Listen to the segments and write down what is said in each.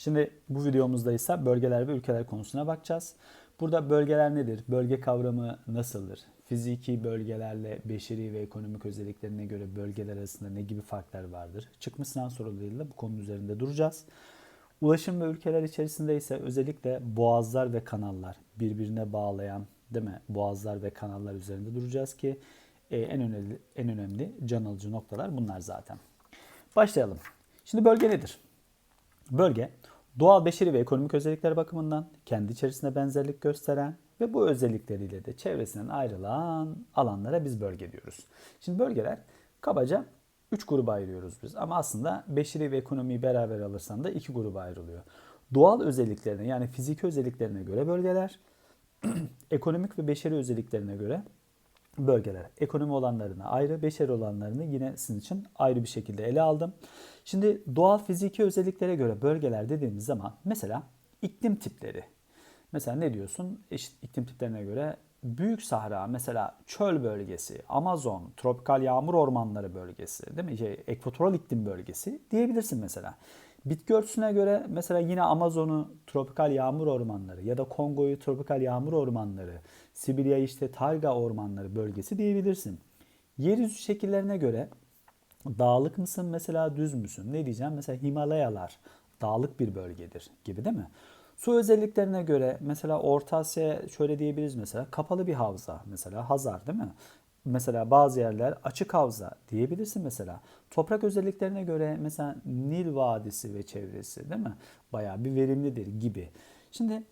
Şimdi bu videomuzda ise bölgeler ve ülkeler konusuna bakacağız. Burada bölgeler nedir? Bölge kavramı nasıldır? Fiziki bölgelerle beşeri ve ekonomik özelliklerine göre bölgeler arasında ne gibi farklar vardır? Çıkmış sınav sorularıyla bu konu üzerinde duracağız. Ulaşım ve ülkeler içerisinde ise özellikle boğazlar ve kanallar birbirine bağlayan değil mi? Boğazlar ve kanallar üzerinde duracağız ki e, en önemli en önemli can alıcı noktalar bunlar zaten. Başlayalım. Şimdi bölge nedir? Bölge doğal, beşeri ve ekonomik özellikler bakımından kendi içerisinde benzerlik gösteren ve bu özellikleriyle de çevresinden ayrılan alanlara biz bölge diyoruz. Şimdi bölgeler kabaca 3 gruba ayırıyoruz biz ama aslında beşeri ve ekonomiyi beraber alırsan da 2 gruba ayrılıyor. Doğal özelliklerine yani fiziki özelliklerine göre bölgeler, ekonomik ve beşeri özelliklerine göre bölgeler. Ekonomi olanlarını ayrı, beşeri olanlarını yine sizin için ayrı bir şekilde ele aldım. Şimdi doğal fiziki özelliklere göre bölgeler dediğimiz zaman mesela iklim tipleri. Mesela ne diyorsun? İşte iklim tiplerine göre Büyük Sahra, mesela çöl bölgesi, Amazon, tropikal yağmur ormanları bölgesi, değil mi? Şey, ekvatoral iklim bölgesi diyebilirsin mesela. Bitki örtüsüne göre mesela yine Amazon'u tropikal yağmur ormanları ya da Kongo'yu tropikal yağmur ormanları, Sibirya işte tayga ormanları bölgesi diyebilirsin. Yeryüzü şekillerine göre dağlık mısın mesela düz müsün? Ne diyeceğim? Mesela Himalayalar dağlık bir bölgedir gibi değil mi? Su özelliklerine göre mesela Orta Asya şöyle diyebiliriz mesela kapalı bir havza mesela Hazar değil mi? Mesela bazı yerler açık havza diyebilirsin mesela. Toprak özelliklerine göre mesela Nil Vadisi ve çevresi değil mi? Bayağı bir verimlidir gibi. Şimdi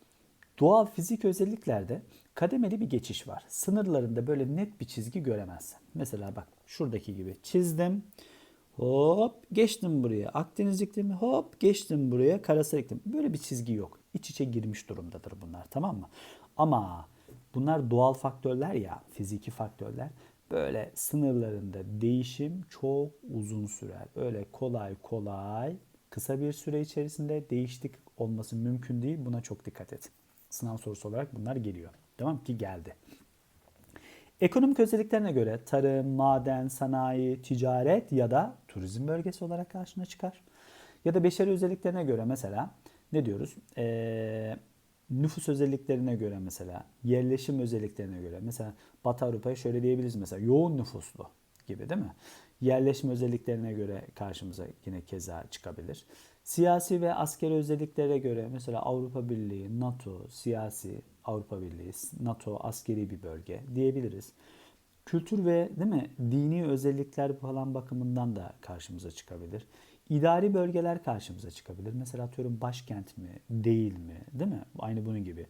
doğal fizik özelliklerde kademeli bir geçiş var. Sınırlarında böyle net bir çizgi göremezsin. Mesela bak şuradaki gibi çizdim. Hop geçtim buraya. Akdeniz iklimi hop geçtim buraya. Karasal iklim. Böyle bir çizgi yok. İç içe girmiş durumdadır bunlar tamam mı? Ama bunlar doğal faktörler ya fiziki faktörler. Böyle sınırlarında değişim çok uzun sürer. Öyle kolay kolay kısa bir süre içerisinde değişiklik olması mümkün değil. Buna çok dikkat et. Sınav sorusu olarak bunlar geliyor. Tamam ki geldi. Ekonomik özelliklerine göre tarım, maden, sanayi, ticaret ya da turizm bölgesi olarak karşına çıkar. Ya da beşeri özelliklerine göre mesela ne diyoruz? Ee, nüfus özelliklerine göre mesela, yerleşim özelliklerine göre. Mesela Batı Avrupa'ya şöyle diyebiliriz mesela yoğun nüfuslu gibi değil mi? Yerleşim özelliklerine göre karşımıza yine keza çıkabilir. Siyasi ve askeri özelliklere göre mesela Avrupa Birliği, NATO, siyasi Avrupa Birliği, NATO askeri bir bölge diyebiliriz. Kültür ve değil mi dini özellikler falan bakımından da karşımıza çıkabilir. İdari bölgeler karşımıza çıkabilir. Mesela atıyorum başkent mi, değil mi, değil mi? Aynı bunun gibi.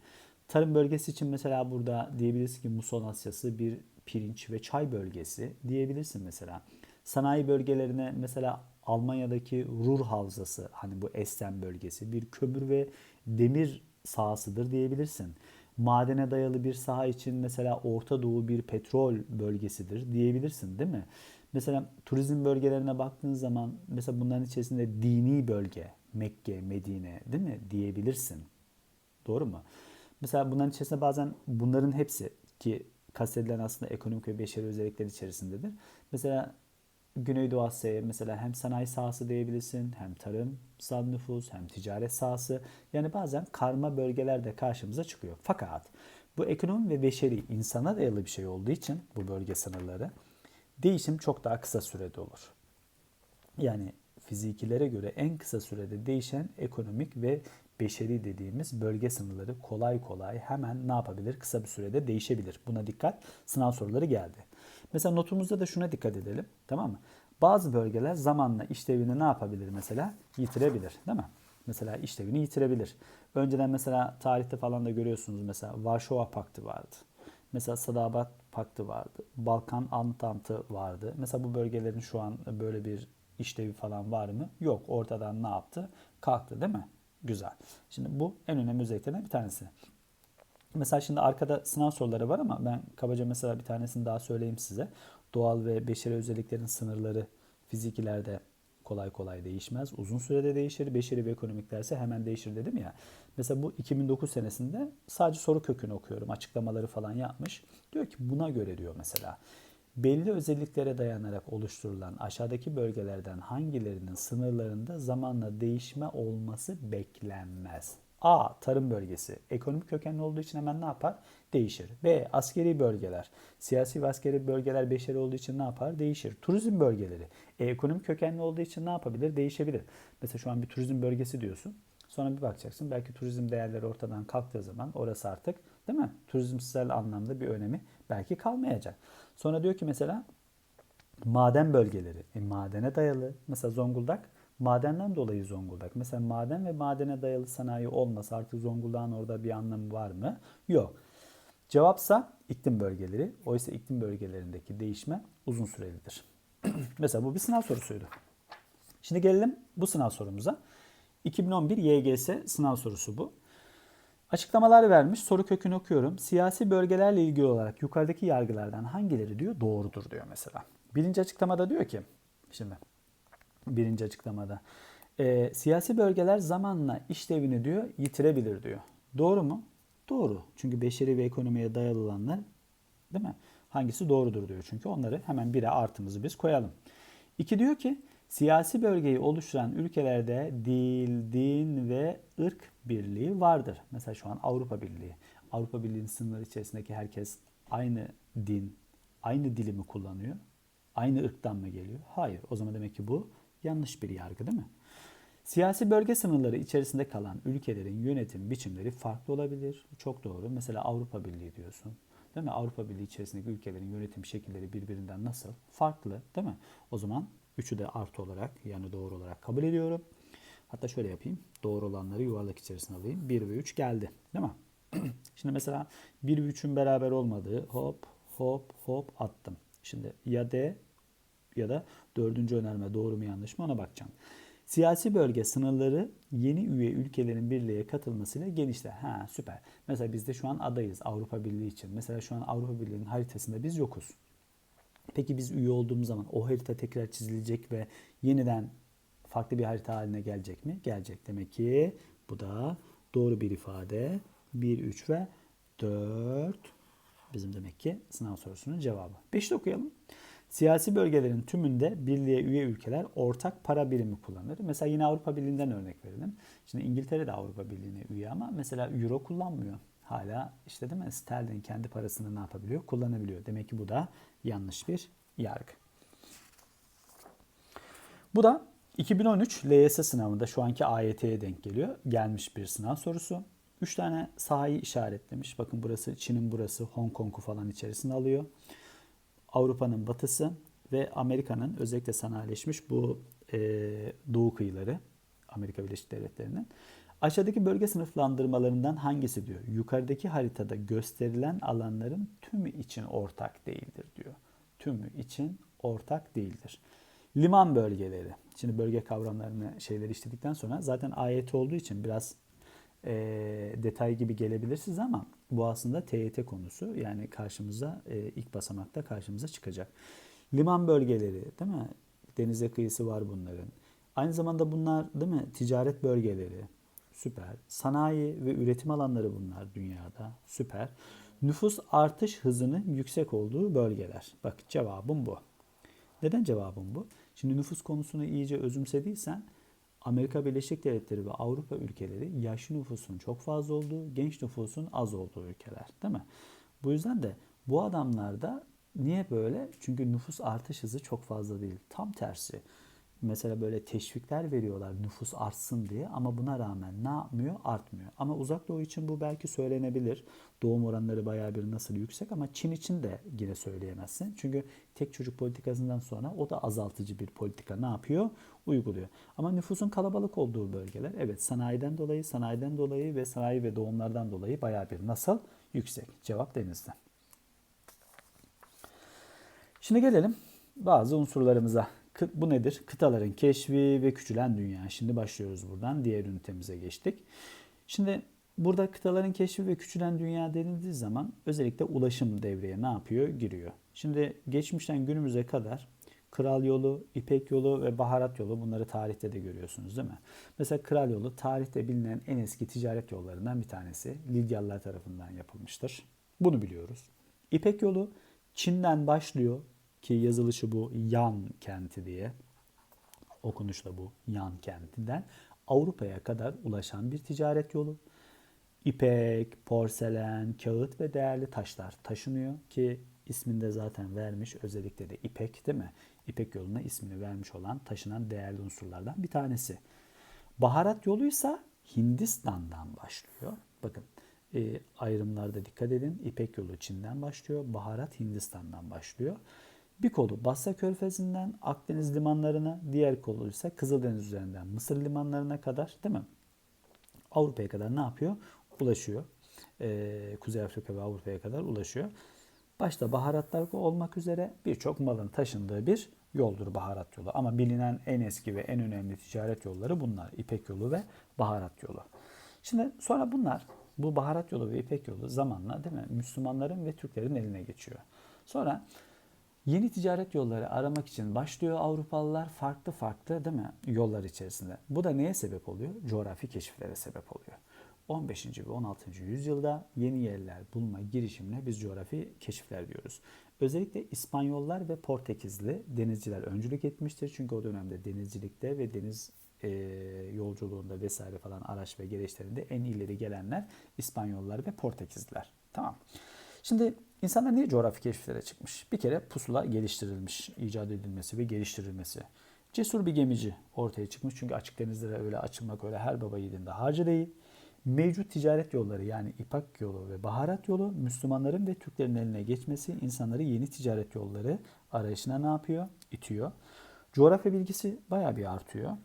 Tarım bölgesi için mesela burada diyebiliriz ki Muson Asyası bir pirinç ve çay bölgesi diyebilirsin mesela. Sanayi bölgelerine mesela Almanya'daki Ruhr Havzası hani bu Esten bölgesi bir kömür ve demir sahasıdır diyebilirsin. Madene dayalı bir saha için mesela Orta Doğu bir petrol bölgesidir diyebilirsin değil mi? Mesela turizm bölgelerine baktığın zaman mesela bunların içerisinde dini bölge, Mekke, Medine değil mi diyebilirsin. Doğru mu? Mesela bunların içerisinde bazen bunların hepsi ki kastedilen aslında ekonomik ve beşeri özellikler içerisindedir. Mesela Güneydoğu Asya'ya mesela hem sanayi sahası diyebilirsin, hem tarımsal nüfus, hem ticaret sahası. Yani bazen karma bölgeler de karşımıza çıkıyor. Fakat bu ekonomi ve beşeri insana dayalı bir şey olduğu için bu bölge sınırları değişim çok daha kısa sürede olur. Yani fizikilere göre en kısa sürede değişen ekonomik ve beşeri dediğimiz bölge sınırları kolay kolay hemen ne yapabilir? Kısa bir sürede değişebilir. Buna dikkat. Sınav soruları geldi. Mesela notumuzda da şuna dikkat edelim. Tamam mı? Bazı bölgeler zamanla işlevini ne yapabilir mesela? Yitirebilir. Değil mi? Mesela işlevini yitirebilir. Önceden mesela tarihte falan da görüyorsunuz mesela Varşova Paktı vardı. Mesela Sadabat Paktı vardı. Balkan Antantı vardı. Mesela bu bölgelerin şu an böyle bir işlevi falan var mı? Yok. Ortadan ne yaptı? Kalktı değil mi? Güzel. Şimdi bu en önemli özelliklerinden bir tanesi. Mesela şimdi arkada sınav soruları var ama ben kabaca mesela bir tanesini daha söyleyeyim size. Doğal ve beşeri özelliklerin sınırları fizikilerde kolay kolay değişmez. Uzun sürede değişir. Beşeri ve ekonomiklerse hemen değişir dedim ya. Mesela bu 2009 senesinde sadece soru kökünü okuyorum. Açıklamaları falan yapmış. Diyor ki buna göre diyor mesela. belli özelliklere dayanarak oluşturulan aşağıdaki bölgelerden hangilerinin sınırlarında zamanla değişme olması beklenmez? A. Tarım bölgesi. Ekonomik kökenli olduğu için hemen ne yapar? Değişir. B. Askeri bölgeler. Siyasi ve askeri bölgeler beşeri olduğu için ne yapar? Değişir. Turizm bölgeleri. E, ekonomik kökenli olduğu için ne yapabilir? Değişebilir. Mesela şu an bir turizm bölgesi diyorsun. Sonra bir bakacaksın belki turizm değerleri ortadan kalktığı zaman orası artık değil mi? Turizmsel anlamda bir önemi belki kalmayacak. Sonra diyor ki mesela maden bölgeleri. E, madene dayalı. Mesela Zonguldak madenden dolayı Zonguldak. Mesela maden ve madene dayalı sanayi olmasa artık Zonguldak'ın orada bir anlamı var mı? Yok. Cevapsa iklim bölgeleri. Oysa iklim bölgelerindeki değişme uzun sürelidir. Mesela bu bir sınav sorusuydu. Şimdi gelelim bu sınav sorumuza. 2011 YGS sınav sorusu bu. Açıklamalar vermiş. Soru kökünü okuyorum. Siyasi bölgelerle ilgili olarak yukarıdaki yargılardan hangileri diyor doğrudur diyor mesela. Birinci açıklamada diyor ki şimdi birinci açıklamada e, siyasi bölgeler zamanla işlevini diyor yitirebilir diyor. Doğru mu? Doğru. Çünkü beşeri ve ekonomiye dayalı olanlar değil mi? Hangisi doğrudur diyor. Çünkü onları hemen bire artımızı biz koyalım. İki diyor ki siyasi bölgeyi oluşturan ülkelerde dil, din ve ırk birliği vardır. Mesela şu an Avrupa Birliği. Avrupa Birliği'nin sınırları içerisindeki herkes aynı din, aynı dili mi kullanıyor? Aynı ırktan mı geliyor? Hayır. O zaman demek ki bu yanlış bir yargı değil mi? Siyasi bölge sınırları içerisinde kalan ülkelerin yönetim biçimleri farklı olabilir. Çok doğru. Mesela Avrupa Birliği diyorsun. Değil mi? Avrupa Birliği içerisindeki ülkelerin yönetim şekilleri birbirinden nasıl? Farklı. Değil mi? O zaman üçü de artı olarak yani doğru olarak kabul ediyorum. Hatta şöyle yapayım. Doğru olanları yuvarlak içerisine alayım. 1 ve 3 geldi. Değil mi? Şimdi mesela 1 ve 3'ün beraber olmadığı hop hop hop attım. Şimdi ya D ya da dördüncü önerme doğru mu yanlış mı ona bakacağım. Siyasi bölge sınırları yeni üye ülkelerin birliğe katılmasıyla genişler. Ha süper. Mesela biz de şu an adayız Avrupa Birliği için. Mesela şu an Avrupa Birliği'nin haritasında biz yokuz. Peki biz üye olduğumuz zaman o harita tekrar çizilecek ve yeniden farklı bir harita haline gelecek mi? Gelecek. Demek ki bu da doğru bir ifade. 1, 3 ve 4 bizim demek ki sınav sorusunun cevabı. 5'te okuyalım. Siyasi bölgelerin tümünde birliğe üye ülkeler ortak para birimi kullanır. Mesela yine Avrupa Birliği'nden örnek verelim. Şimdi İngiltere de Avrupa Birliği'ne üye ama mesela euro kullanmıyor. Hala işte değil mi sterlin kendi parasını ne yapabiliyor? Kullanabiliyor. Demek ki bu da yanlış bir yargı. Bu da 2013 LYS sınavında şu anki AYT'ye denk geliyor. Gelmiş bir sınav sorusu. 3 tane sahayı işaretlemiş. Bakın burası Çin'in burası Hong Kong'u falan içerisine alıyor. Avrupa'nın batısı ve Amerika'nın özellikle sanayileşmiş bu e, doğu kıyıları Amerika Birleşik Devletleri'nin. Aşağıdaki bölge sınıflandırmalarından hangisi diyor? Yukarıdaki haritada gösterilen alanların tümü için ortak değildir diyor. Tümü için ortak değildir. Liman bölgeleri. Şimdi bölge kavramlarını şeyleri işledikten sonra zaten ayet olduğu için biraz e, detay gibi gelebilirsiniz ama bu aslında TYT konusu. Yani karşımıza e, ilk basamakta karşımıza çıkacak. Liman bölgeleri değil mi? Denize kıyısı var bunların. Aynı zamanda bunlar değil mi? Ticaret bölgeleri. Süper. Sanayi ve üretim alanları bunlar dünyada. Süper. Nüfus artış hızının yüksek olduğu bölgeler. Bak cevabım bu. Neden cevabım bu? Şimdi nüfus konusunu iyice özümsediysen Amerika Birleşik Devletleri ve Avrupa ülkeleri yaşlı nüfusun çok fazla olduğu, genç nüfusun az olduğu ülkeler değil mi? Bu yüzden de bu adamlarda niye böyle? Çünkü nüfus artış hızı çok fazla değil. Tam tersi. Mesela böyle teşvikler veriyorlar nüfus artsın diye ama buna rağmen ne yapmıyor? Artmıyor. Ama uzak doğu için bu belki söylenebilir. Doğum oranları bayağı bir nasıl yüksek ama Çin için de yine söyleyemezsin. Çünkü tek çocuk politikasından sonra o da azaltıcı bir politika ne yapıyor? Uyguluyor. Ama nüfusun kalabalık olduğu bölgeler evet sanayiden dolayı, sanayiden dolayı ve sanayi ve doğumlardan dolayı bayağı bir nasıl? Yüksek. Cevap denizde. Şimdi gelelim bazı unsurlarımıza. Bu nedir? Kıtaların keşfi ve küçülen dünya. Şimdi başlıyoruz buradan. Diğer ünitemize geçtik. Şimdi burada kıtaların keşfi ve küçülen dünya denildiği zaman özellikle ulaşım devreye ne yapıyor? Giriyor. Şimdi geçmişten günümüze kadar Kral yolu, İpek yolu ve baharat yolu bunları tarihte de görüyorsunuz değil mi? Mesela Kral yolu tarihte bilinen en eski ticaret yollarından bir tanesi. Lidyalılar tarafından yapılmıştır. Bunu biliyoruz. İpek yolu Çin'den başlıyor ki yazılışı bu Yan kenti diye okunuşla bu Yan kentinden Avrupa'ya kadar ulaşan bir ticaret yolu. İpek, porselen, kağıt ve değerli taşlar taşınıyor ki isminde zaten vermiş özellikle de İpek değil mi? İpek yoluna ismini vermiş olan taşınan değerli unsurlardan bir tanesi. Baharat yoluysa Hindistan'dan başlıyor. Bakın e, ayrımlarda dikkat edin. İpek yolu Çin'den başlıyor. Baharat Hindistan'dan başlıyor. Bir kolu Basra Körfezi'nden Akdeniz limanlarına, diğer kolu ise Kızıldeniz üzerinden Mısır limanlarına kadar değil mi? Avrupa'ya kadar ne yapıyor? Ulaşıyor. Ee, Kuzey Afrika ve Avrupa'ya kadar ulaşıyor. Başta baharatlar olmak üzere birçok malın taşındığı bir yoldur baharat yolu. Ama bilinen en eski ve en önemli ticaret yolları bunlar. İpek yolu ve baharat yolu. Şimdi sonra bunlar bu baharat yolu ve İpek yolu zamanla değil mi Müslümanların ve Türklerin eline geçiyor. Sonra yeni ticaret yolları aramak için başlıyor Avrupalılar farklı farklı değil mi yollar içerisinde. Bu da neye sebep oluyor? Coğrafi keşiflere sebep oluyor. 15. ve 16. yüzyılda yeni yerler bulma girişimine biz coğrafi keşifler diyoruz. Özellikle İspanyollar ve Portekizli denizciler öncülük etmiştir. Çünkü o dönemde denizcilikte ve deniz e, yolculuğunda vesaire falan araç ve gereçlerinde en ileri gelenler İspanyollar ve Portekizliler. Tamam. Şimdi insanlar niye coğrafi keşiflere çıkmış? Bir kere pusula geliştirilmiş, icat edilmesi ve geliştirilmesi. Cesur bir gemici ortaya çıkmış. Çünkü açık denizlere öyle açılmak öyle her baba yiğidinde harcı değil. Mevcut ticaret yolları yani İpak yolu ve baharat yolu Müslümanların ve Türklerin eline geçmesi insanları yeni ticaret yolları arayışına ne yapıyor? İtiyor. Coğrafya bilgisi bayağı bir artıyor.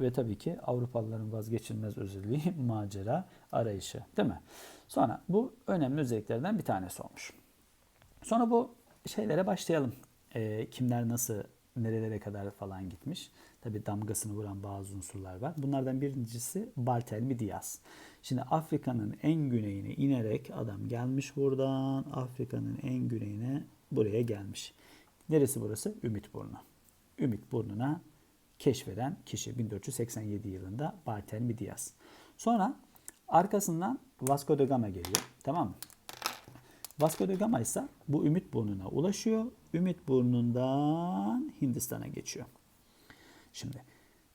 Ve tabii ki Avrupalıların vazgeçilmez özelliği macera arayışı değil mi? Sonra bu önemli özelliklerden bir tanesi olmuş. Sonra bu şeylere başlayalım. E, kimler nasıl nerelere kadar falan gitmiş. Tabi damgasını vuran bazı unsurlar var. Bunlardan birincisi Bartelmi Diaz. Şimdi Afrika'nın en güneyine inerek adam gelmiş buradan. Afrika'nın en güneyine buraya gelmiş. Neresi burası? Ümitburnu. Ümitburnu'na keşfeden kişi 1487 yılında Bartelmi Diaz. Sonra arkasından Vasco da Gama geliyor. Tamam mı? Vasco da Gama ise bu Ümit Burnu'na ulaşıyor. Ümit Burnu'ndan Hindistan'a geçiyor. Şimdi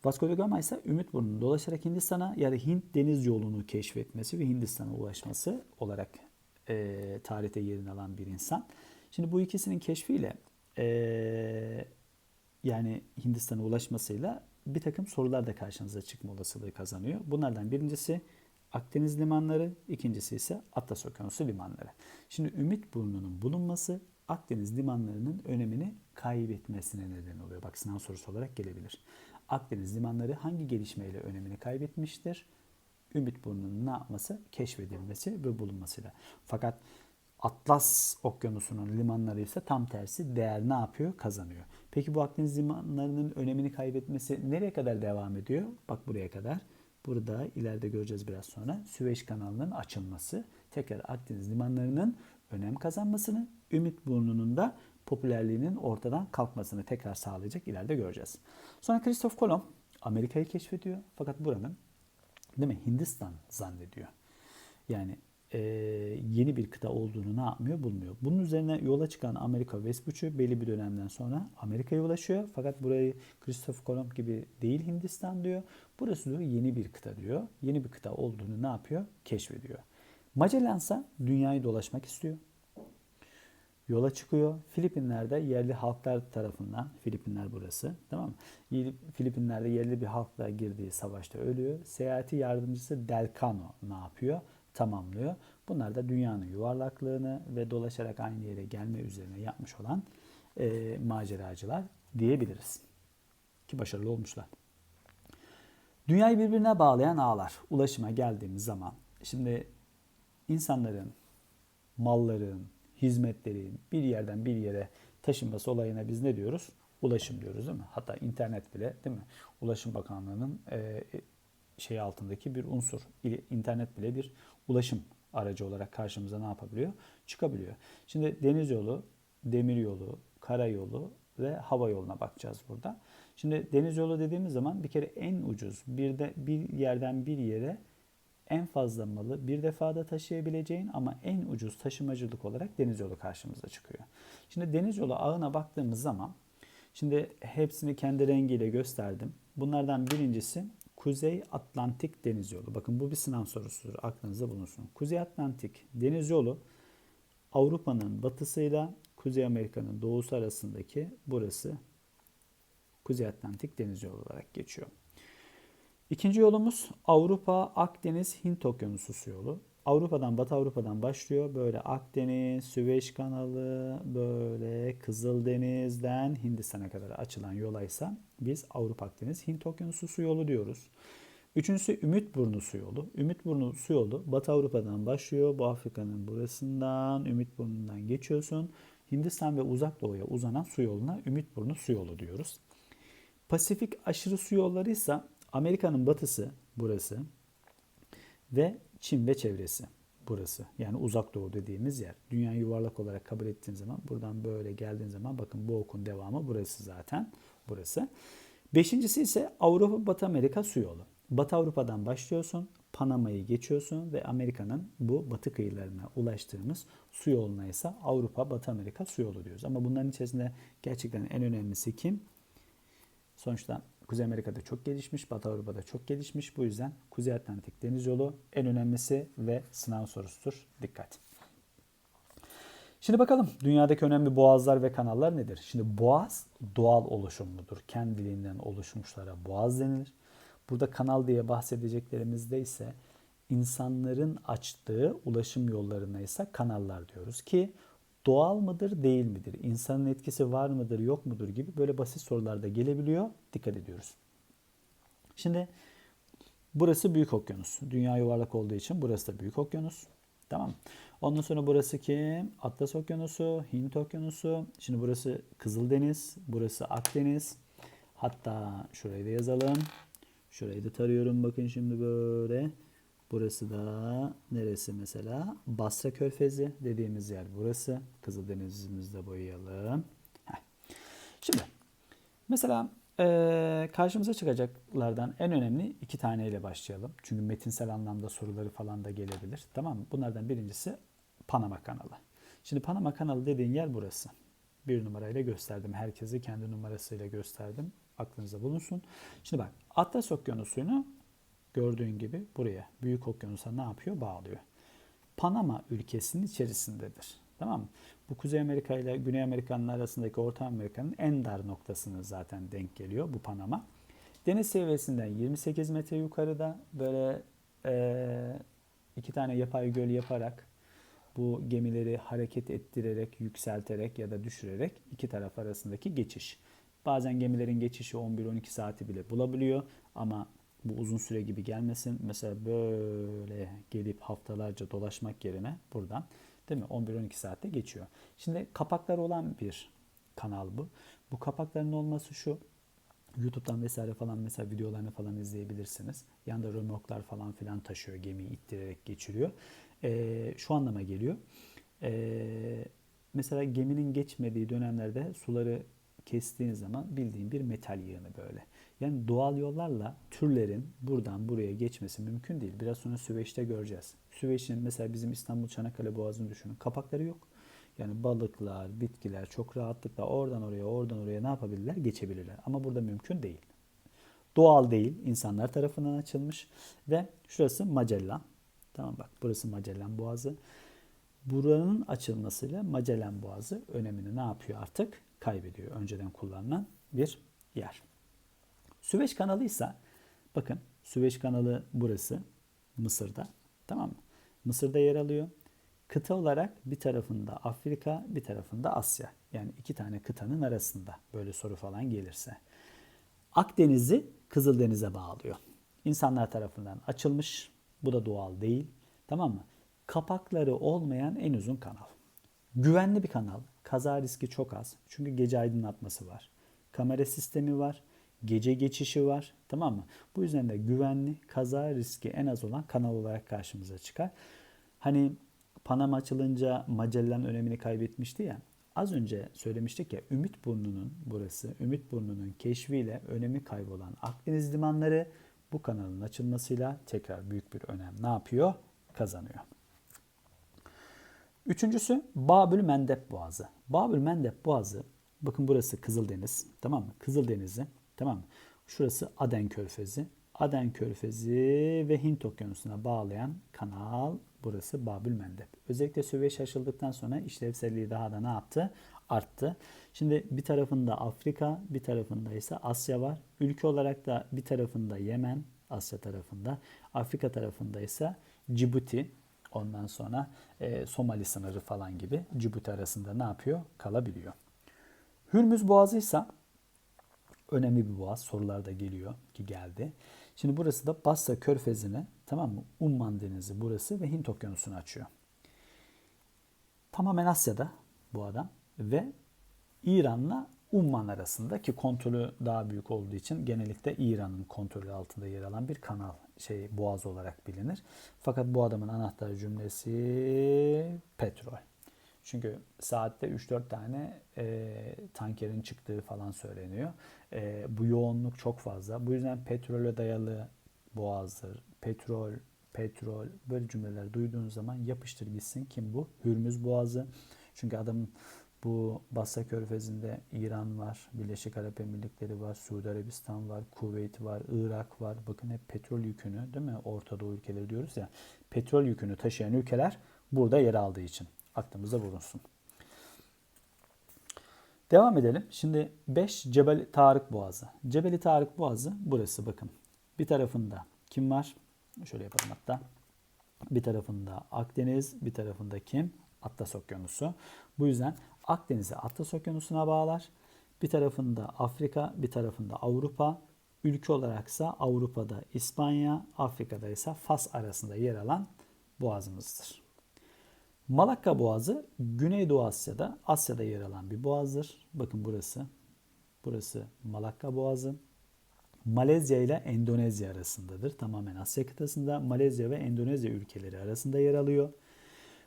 Vasco da Gama ise Ümit Burnu'nu dolaşarak Hindistan'a ya da Hint deniz yolunu keşfetmesi ve Hindistan'a ulaşması olarak e, tarihte yerini alan bir insan. Şimdi bu ikisinin keşfiyle e, yani Hindistan'a ulaşmasıyla bir takım sorular da karşınıza çıkma olasılığı kazanıyor. Bunlardan birincisi Akdeniz limanları, ikincisi ise Atlas Okyanusu limanları. Şimdi Ümit Burnu'nun bulunması Akdeniz limanlarının önemini kaybetmesine neden oluyor. Bak sınav sorusu olarak gelebilir. Akdeniz limanları hangi gelişmeyle önemini kaybetmiştir? Ümit Burnu'nun ne yapması? Keşfedilmesi ve bulunmasıyla. Fakat Atlas Okyanusu'nun limanları ise tam tersi değer ne yapıyor? Kazanıyor. Peki bu Akdeniz limanlarının önemini kaybetmesi nereye kadar devam ediyor? Bak buraya kadar. Burada ileride göreceğiz biraz sonra. Süveyş kanalının açılması tekrar Akdeniz limanlarının önem kazanmasını, Ümit Burnu'nun da popülerliğinin ortadan kalkmasını tekrar sağlayacak ileride göreceğiz. Sonra Christoph Kolomb Amerika'yı keşfediyor fakat buranın değil mi Hindistan zannediyor. Yani e, yeni bir kıta olduğunu ne yapmıyor bulmuyor. Bunun üzerine yola çıkan Amerika Vespucci belli bir dönemden sonra Amerika'ya ulaşıyor. Fakat burayı Christoph Kolomb gibi değil Hindistan diyor. Burası diyor yeni bir kıta diyor. Yeni bir kıta olduğunu ne yapıyor? Keşfediyor. Magellan ise dünyayı dolaşmak istiyor. Yola çıkıyor. Filipinler'de yerli halklar tarafından, Filipinler burası, tamam mı? Filipinler'de yerli bir halkla girdiği savaşta ölüyor. Seyahati yardımcısı Del Cano ne yapıyor? Tamamlıyor. Bunlar da dünyanın yuvarlaklığını ve dolaşarak aynı yere gelme üzerine yapmış olan e, maceracılar diyebiliriz. Ki başarılı olmuşlar. Dünyayı birbirine bağlayan ağlar. Ulaşıma geldiğimiz zaman şimdi insanların, malların, hizmetlerin bir yerden bir yere taşınması olayına biz ne diyoruz? Ulaşım diyoruz değil mi? Hatta internet bile değil mi? Ulaşım Bakanlığı'nın e, şey altındaki bir unsur. İnternet bile bir ulaşım aracı olarak karşımıza ne yapabiliyor? Çıkabiliyor. Şimdi deniz yolu, demir yolu, karayolu ve hava yoluna bakacağız burada. Şimdi deniz yolu dediğimiz zaman bir kere en ucuz bir de bir yerden bir yere en fazla malı bir defada taşıyabileceğin ama en ucuz taşımacılık olarak deniz yolu karşımıza çıkıyor. Şimdi deniz yolu ağına baktığımız zaman şimdi hepsini kendi rengiyle gösterdim. Bunlardan birincisi Kuzey Atlantik Deniz Yolu. Bakın bu bir sınav sorusudur. Aklınızda bulunsun. Kuzey Atlantik Deniz Yolu Avrupa'nın batısıyla Kuzey Amerika'nın doğusu arasındaki burası Kuzey Atlantik Deniz Yolu olarak geçiyor. İkinci yolumuz Avrupa, Akdeniz, Hint Okyanusu su yolu. Avrupa'dan, Batı Avrupa'dan başlıyor. Böyle Akdeniz, Süveyş kanalı, böyle Kızıldeniz'den Hindistan'a kadar açılan yola ise biz Avrupa, Akdeniz, Hint Okyanusu su yolu diyoruz. Üçüncüsü Ümitburnu su yolu. Ümitburnu su yolu Batı Avrupa'dan başlıyor. Bu Afrika'nın burasından Ümitburnu'ndan geçiyorsun. Hindistan ve Uzak Doğu'ya uzanan su yoluna Ümitburnu su yolu diyoruz. Pasifik aşırı su yolları ise Amerika'nın batısı burası ve Çin ve çevresi burası. Yani uzak doğu dediğimiz yer. Dünya yuvarlak olarak kabul ettiğin zaman buradan böyle geldiğin zaman bakın bu okun devamı burası zaten. Burası. Beşincisi ise Avrupa Batı Amerika su yolu. Batı Avrupa'dan başlıyorsun, Panama'yı geçiyorsun ve Amerika'nın bu batı kıyılarına ulaştığımız su yoluna ise Avrupa Batı Amerika su yolu diyoruz. Ama bunların içerisinde gerçekten en önemlisi kim? Sonuçta Kuzey Amerika'da çok gelişmiş, Batı Avrupa'da çok gelişmiş. Bu yüzden Kuzey Atlantik Deniz Yolu en önemlisi ve sınav sorusudur. Dikkat. Şimdi bakalım dünyadaki önemli boğazlar ve kanallar nedir? Şimdi boğaz doğal oluşumludur. Kendiliğinden oluşmuşlara boğaz denilir. Burada kanal diye bahsedeceklerimizde ise insanların açtığı ulaşım yollarına ise kanallar diyoruz ki doğal mıdır değil midir? İnsanın etkisi var mıdır yok mudur gibi böyle basit sorularda gelebiliyor. Dikkat ediyoruz. Şimdi burası büyük okyanus. Dünya yuvarlak olduğu için burası da büyük okyanus. Tamam Ondan sonra burası kim? Atlas Okyanusu, Hint Okyanusu. Şimdi burası Kızıldeniz, burası Akdeniz. Hatta şurayı da yazalım. Şurayı da tarıyorum bakın şimdi böyle. Burası da neresi mesela? Basra Körfezi dediğimiz yer burası. Kızıldeniz'imizde boyayalım. Heh. Şimdi mesela e, karşımıza çıkacaklardan en önemli iki taneyle başlayalım. Çünkü metinsel anlamda soruları falan da gelebilir. Tamam mı? Bunlardan birincisi Panama kanalı. Şimdi Panama kanalı dediğin yer burası. Bir numarayla gösterdim. Herkesi kendi numarasıyla gösterdim. Aklınızda bulunsun. Şimdi bak Atlas Okyanusu'nu gördüğün gibi buraya Büyük Okyanus'a ne yapıyor? Bağlıyor. Panama ülkesinin içerisindedir. Tamam mı? Bu Kuzey Amerika ile Güney Amerika'nın arasındaki Orta Amerika'nın en dar noktasını zaten denk geliyor bu Panama. Deniz seviyesinden 28 metre yukarıda böyle e, iki tane yapay göl yaparak bu gemileri hareket ettirerek, yükselterek ya da düşürerek iki taraf arasındaki geçiş. Bazen gemilerin geçişi 11-12 saati bile bulabiliyor ama bu uzun süre gibi gelmesin. Mesela böyle gelip haftalarca dolaşmak yerine buradan değil mi 11-12 saatte geçiyor. Şimdi kapakları olan bir kanal bu. Bu kapakların olması şu. YouTube'dan vesaire falan mesela videolarını falan izleyebilirsiniz. Yanında römorklar falan filan taşıyor. Gemiyi ittirerek geçiriyor. Ee, şu anlama geliyor. Ee, mesela geminin geçmediği dönemlerde suları kestiğin zaman bildiğin bir metal yığını böyle. Yani doğal yollarla türlerin buradan buraya geçmesi mümkün değil. Biraz sonra Süveyş'te göreceğiz. Süveyş'in mesela bizim İstanbul Çanakkale Boğazı'nı düşünün. Kapakları yok. Yani balıklar, bitkiler çok rahatlıkla oradan oraya, oradan oraya ne yapabilirler? Geçebilirler. Ama burada mümkün değil. Doğal değil, insanlar tarafından açılmış ve şurası Magellan. Tamam bak burası Magellan Boğazı. Buranın açılmasıyla Magellan Boğazı önemini ne yapıyor artık? Kaybediyor. Önceden kullanılan bir yer. Süveyş kanalı ise bakın Süveyş kanalı burası Mısır'da. Tamam mı? Mısır'da yer alıyor. Kıta olarak bir tarafında Afrika, bir tarafında Asya. Yani iki tane kıtanın arasında böyle soru falan gelirse. Akdeniz'i Kızıldeniz'e bağlıyor. İnsanlar tarafından açılmış. Bu da doğal değil. Tamam mı? Kapakları olmayan en uzun kanal. Güvenli bir kanal. Kaza riski çok az. Çünkü gece aydınlatması var. Kamera sistemi var. Gece geçişi var. Tamam mı? Bu yüzden de güvenli, kaza riski en az olan kanal olarak karşımıza çıkar. Hani Panama açılınca Magellan önemini kaybetmişti ya. Az önce söylemiştik ya Ümit Burnu'nun burası, Ümit Burnu'nun keşfiyle önemi kaybolan Akdeniz limanları bu kanalın açılmasıyla tekrar büyük bir önem ne yapıyor? Kazanıyor. Üçüncüsü Babül Mendeb Boğazı. Babül Mendeb Boğazı bakın burası Kızıldeniz tamam mı? Kızıldeniz'i tamam mı? Şurası Aden Körfezi. Aden Körfezi ve Hint Okyanusu'na bağlayan kanal burası Babül Mendeb. Özellikle Süveyş açıldıktan sonra işlevselliği daha da ne yaptı? Arttı. Şimdi bir tarafında Afrika, bir tarafında ise Asya var. Ülke olarak da bir tarafında Yemen, Asya tarafında, Afrika tarafında ise Cibuti, ondan sonra e, Somali sınırı falan gibi Cibuti arasında ne yapıyor? Kalabiliyor. Hürmüz Boğazı ise önemli bir boğaz. Sorularda geliyor ki geldi. Şimdi burası da Basra Körfezi'ni tamam mı? Umman Denizi burası ve Hint Okyanusu'nu açıyor. Tamamen Asya'da bu adam ve İran'la Umman arasında ki kontrolü daha büyük olduğu için genellikle İran'ın kontrolü altında yer alan bir kanal şey boğaz olarak bilinir. Fakat bu adamın anahtar cümlesi petrol. Çünkü saatte 3-4 tane e, tankerin çıktığı falan söyleniyor. E, bu yoğunluk çok fazla. Bu yüzden petrole dayalı boğazdır. Petrol, petrol böyle cümleler duyduğunuz zaman yapıştır gitsin. Kim bu? Hürmüz Boğazı. Çünkü adamın bu Basra Körfezi'nde İran var, Birleşik Arap Emirlikleri var, Suudi Arabistan var, Kuveyt var, Irak var. Bakın hep petrol yükünü değil mi? Orta Doğu ülkeleri diyoruz ya. Petrol yükünü taşıyan ülkeler burada yer aldığı için aklımızda bulunsun. Devam edelim. Şimdi 5 Cebel Tarık Boğazı. Cebeli Tarık Boğazı burası bakın. Bir tarafında kim var? Şöyle yapalım hatta. Bir tarafında Akdeniz, bir tarafında kim? Atlas Okyanusu. Bu yüzden Akdeniz'i Atlas Okyanusu'na bağlar. Bir tarafında Afrika, bir tarafında Avrupa. Ülke olaraksa Avrupa'da İspanya, Afrika'da ise Fas arasında yer alan boğazımızdır. Malakka Boğazı Güneydoğu Asya'da, Asya'da yer alan bir boğazdır. Bakın burası. Burası Malakka Boğazı. Malezya ile Endonezya arasındadır. Tamamen Asya kıtasında Malezya ve Endonezya ülkeleri arasında yer alıyor.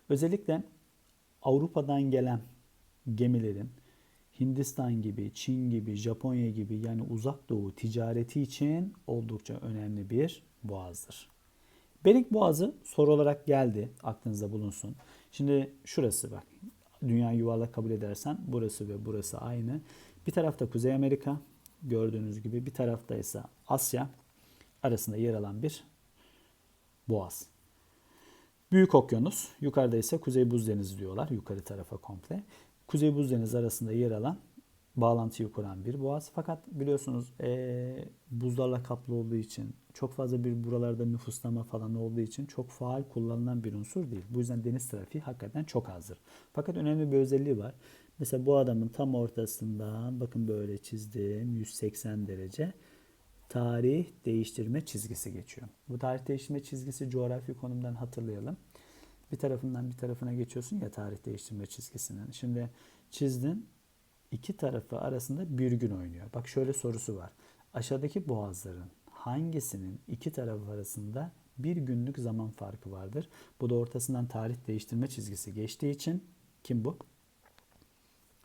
Özellikle Avrupa'dan gelen gemilerin Hindistan gibi, Çin gibi, Japonya gibi yani uzak doğu ticareti için oldukça önemli bir boğazdır. Bering Boğazı soru olarak geldi. Aklınızda bulunsun. Şimdi şurası bak. Dünya yuvarlak kabul edersen burası ve burası aynı. Bir tarafta Kuzey Amerika gördüğünüz gibi bir tarafta ise Asya arasında yer alan bir boğaz. Büyük okyanus, yukarıda ise Kuzey Buz Denizi diyorlar yukarı tarafa komple. Kuzey Buz Denizi arasında yer alan bağlantıyı kuran bir boğaz. Fakat biliyorsunuz ee, buzlarla kaplı olduğu için çok fazla bir buralarda nüfuslama falan olduğu için çok faal kullanılan bir unsur değil. Bu yüzden deniz trafiği hakikaten çok azdır. Fakat önemli bir özelliği var. Mesela bu adamın tam ortasından bakın böyle çizdim 180 derece tarih değiştirme çizgisi geçiyor. Bu tarih değiştirme çizgisi coğrafi konumdan hatırlayalım. Bir tarafından bir tarafına geçiyorsun ya tarih değiştirme çizgisinin. Şimdi çizdin iki tarafı arasında bir gün oynuyor. Bak şöyle sorusu var. Aşağıdaki boğazların hangisinin iki tarafı arasında bir günlük zaman farkı vardır? Bu da ortasından tarih değiştirme çizgisi geçtiği için kim bu?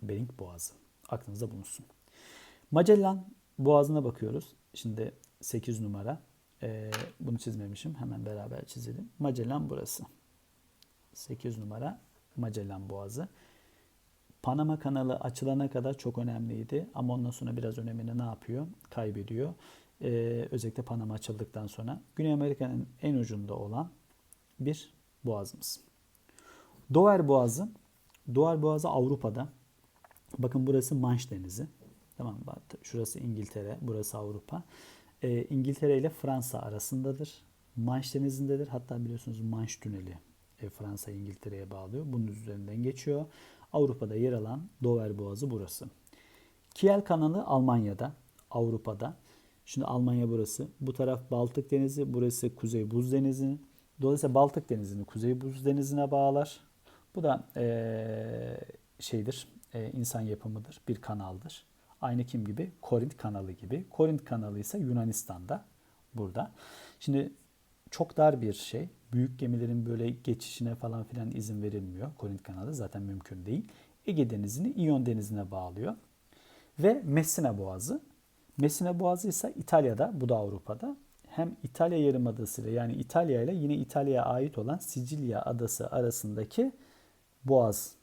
Bering Boğazı. Aklınızda bulunsun. Magellan Boğazı'na bakıyoruz. Şimdi 8 numara. Ee, bunu çizmemişim. Hemen beraber çizelim. Magellan burası. 8 numara Magellan Boğazı. Panama kanalı açılana kadar çok önemliydi ama ondan sonra biraz önemini ne yapıyor? Kaybediyor. Ee, özellikle Panama açıldıktan sonra. Güney Amerika'nın en ucunda olan bir boğazımız. Dover Boğazı. Dover Boğazı Avrupa'da. Bakın burası Manş Denizi. Tamam mı? Şurası İngiltere, burası Avrupa. Ee, İngiltere ile Fransa arasındadır. Manş Denizi'ndedir. Hatta biliyorsunuz Manş Tüneli e, Fransa İngiltere'ye bağlıyor. Bunun üzerinden geçiyor. Avrupa'da yer alan Dover Boğazı burası. Kiel kanalı Almanya'da, Avrupa'da. Şimdi Almanya burası. Bu taraf Baltık Denizi, burası Kuzey Buz Denizi. Dolayısıyla Baltık Denizi'ni Kuzey Buz Denizi'ne bağlar. Bu da ee, şeydir, e, insan yapımıdır, bir kanaldır. Aynı kim gibi? Korint kanalı gibi. Korint kanalı ise Yunanistan'da, burada. Şimdi çok dar bir şey. Büyük gemilerin böyle geçişine falan filan izin verilmiyor. Korint kanalı zaten mümkün değil. Ege Denizi'ni İyon Denizi'ne bağlıyor. Ve Messina Boğazı. Messina Boğazı ise İtalya'da, bu da Avrupa'da. hem İtalya Yarımadası ile yani İtalya ile yine İtalya'ya ait olan Sicilya adası arasındaki boğaz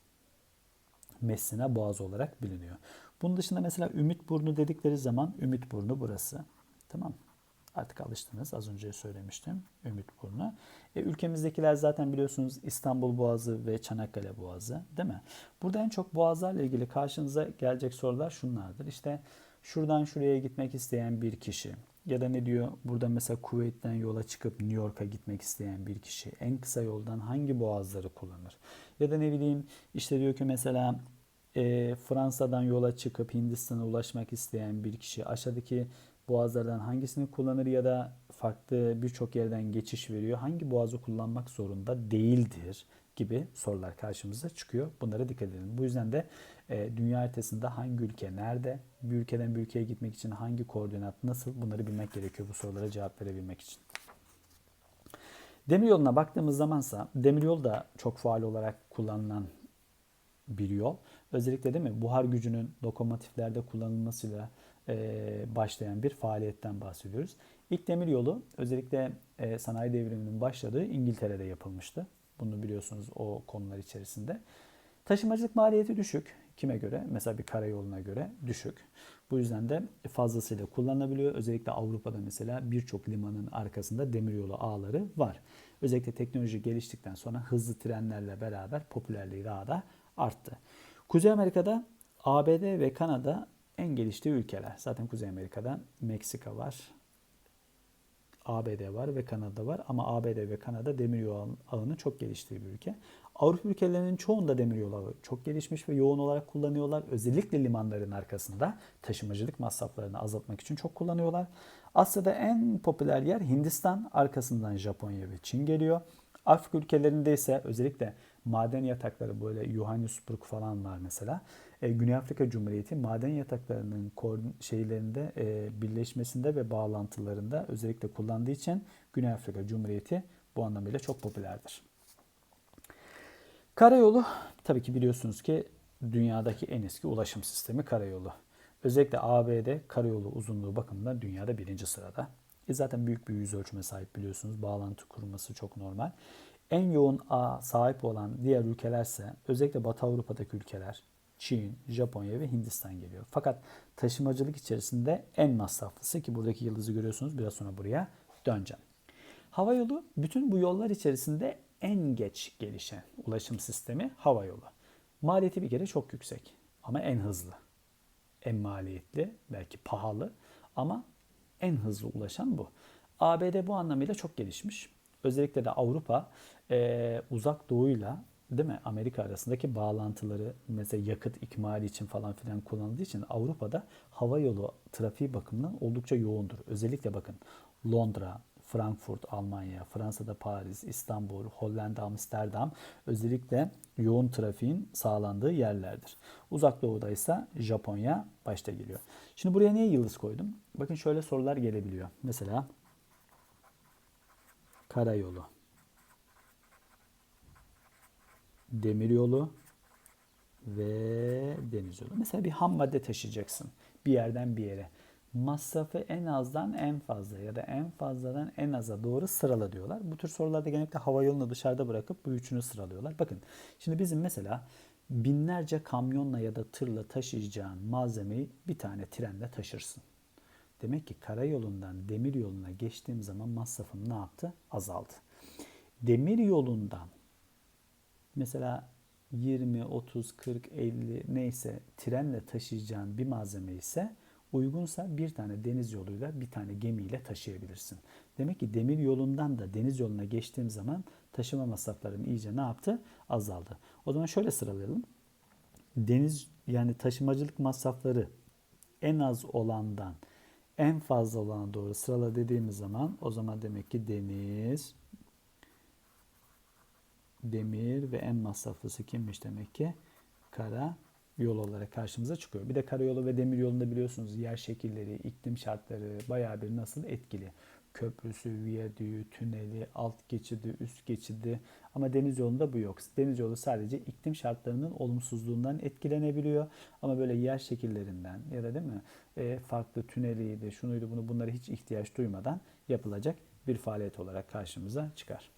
Messina Boğaz olarak biliniyor. Bunun dışında mesela Ümit Burnu dedikleri zaman Ümit Burnu burası. Tamam mı? Artık alıştınız. Az önce söylemiştim. Ümit Burnu. E, ülkemizdekiler zaten biliyorsunuz İstanbul Boğazı ve Çanakkale Boğazı değil mi? Burada en çok boğazlarla ilgili karşınıza gelecek sorular şunlardır. İşte şuradan şuraya gitmek isteyen bir kişi ya da ne diyor burada mesela Kuveyt'ten yola çıkıp New York'a gitmek isteyen bir kişi en kısa yoldan hangi boğazları kullanır? Ya da ne bileyim işte diyor ki mesela e, Fransa'dan yola çıkıp Hindistan'a ulaşmak isteyen bir kişi aşağıdaki boğazlardan hangisini kullanır ya da farklı birçok yerden geçiş veriyor. Hangi boğazı kullanmak zorunda değildir gibi sorular karşımıza çıkıyor. Bunlara dikkat edin. Bu yüzden de e, dünya haritasında hangi ülke nerede, bir ülkeden bir ülkeye gitmek için hangi koordinat nasıl bunları bilmek gerekiyor bu sorulara cevap verebilmek için. Demiryoluna baktığımız zamansa demiryol da çok faal olarak kullanılan bir yol. Özellikle değil mi buhar gücünün lokomotiflerde kullanılmasıyla başlayan bir faaliyetten bahsediyoruz. İlk demir yolu özellikle e, sanayi devriminin başladığı İngiltere'de yapılmıştı. Bunu biliyorsunuz o konular içerisinde. Taşımacılık maliyeti düşük. Kime göre? Mesela bir karayoluna göre düşük. Bu yüzden de fazlasıyla kullanılabiliyor. Özellikle Avrupa'da mesela birçok limanın arkasında demiryolu ağları var. Özellikle teknoloji geliştikten sonra hızlı trenlerle beraber popülerliği daha da arttı. Kuzey Amerika'da ABD ve Kanada en geliştiği ülkeler. Zaten Kuzey Amerika'da Meksika var, ABD var ve Kanada var ama ABD ve Kanada demiryolu ağının çok geliştiği bir ülke. Avrupa ülkelerinin çoğunda demiryolu ağı çok gelişmiş ve yoğun olarak kullanıyorlar. Özellikle limanların arkasında taşımacılık masraflarını azaltmak için çok kullanıyorlar. Asya'da en popüler yer Hindistan, arkasından Japonya ve Çin geliyor. Afrika ülkelerinde ise özellikle maden yatakları böyle Johannesburg falan var mesela. E, Güney Afrika Cumhuriyeti maden yataklarının şeylerinde e, birleşmesinde ve bağlantılarında özellikle kullandığı için Güney Afrika Cumhuriyeti bu anlamıyla çok popülerdir. Karayolu tabii ki biliyorsunuz ki dünyadaki en eski ulaşım sistemi karayolu. Özellikle ABD karayolu uzunluğu bakımından dünyada birinci sırada. E zaten büyük bir yüz ölçüme sahip biliyorsunuz. Bağlantı kurması çok normal. En yoğun ağ sahip olan diğer ülkelerse özellikle Batı Avrupa'daki ülkeler Çin, Japonya ve Hindistan geliyor. Fakat taşımacılık içerisinde en masraflısı ki buradaki yıldızı görüyorsunuz biraz sonra buraya döneceğim. Hava yolu bütün bu yollar içerisinde en geç gelişen ulaşım sistemi hava yolu. Maliyeti bir kere çok yüksek ama en hızlı. En maliyetli, belki pahalı ama en hızlı ulaşan bu. ABD bu anlamıyla çok gelişmiş. Özellikle de Avrupa e, uzak doğuyla değil mi Amerika arasındaki bağlantıları mesela yakıt ikmali için falan filan kullanıldığı için Avrupa'da hava yolu trafiği bakımından oldukça yoğundur. Özellikle bakın Londra, Frankfurt, Almanya, Fransa'da Paris, İstanbul, Hollanda, Amsterdam özellikle yoğun trafiğin sağlandığı yerlerdir. Uzak doğuda ise Japonya başta geliyor. Şimdi buraya niye yıldız koydum? Bakın şöyle sorular gelebiliyor. Mesela karayolu, demiryolu ve deniz yolu. Mesela bir ham madde taşıyacaksın bir yerden bir yere. Masrafı en azdan en fazla ya da en fazladan en aza doğru sırala diyorlar. Bu tür sorularda genellikle hava yolunu dışarıda bırakıp bu üçünü sıralıyorlar. Bakın şimdi bizim mesela binlerce kamyonla ya da tırla taşıyacağın malzemeyi bir tane trenle taşırsın. Demek ki karayolundan demir yoluna geçtiğim zaman masrafım ne yaptı? Azaldı. Demir yolundan mesela 20, 30, 40, 50 neyse trenle taşıyacağın bir malzeme ise uygunsa bir tane deniz yoluyla bir tane gemiyle taşıyabilirsin. Demek ki demir yolundan da deniz yoluna geçtiğim zaman taşıma masraflarım iyice ne yaptı? Azaldı. O zaman şöyle sıralayalım. Deniz yani taşımacılık masrafları en az olandan en fazla olana doğru sırala dediğimiz zaman o zaman demek ki deniz, demir ve en masraflısı kimmiş demek ki? Kara yol olarak karşımıza çıkıyor. Bir de karayolu ve demir yolunda biliyorsunuz yer şekilleri, iklim şartları bayağı bir nasıl etkili. Köprüsü, viyadüğü, tüneli, alt geçidi, üst geçidi ama deniz yolunda bu yok. Deniz yolu sadece iklim şartlarının olumsuzluğundan etkilenebiliyor. Ama böyle yer şekillerinden ya da değil mi e, farklı tüneliydi, şunuydu bunu bunları hiç ihtiyaç duymadan yapılacak bir faaliyet olarak karşımıza çıkar.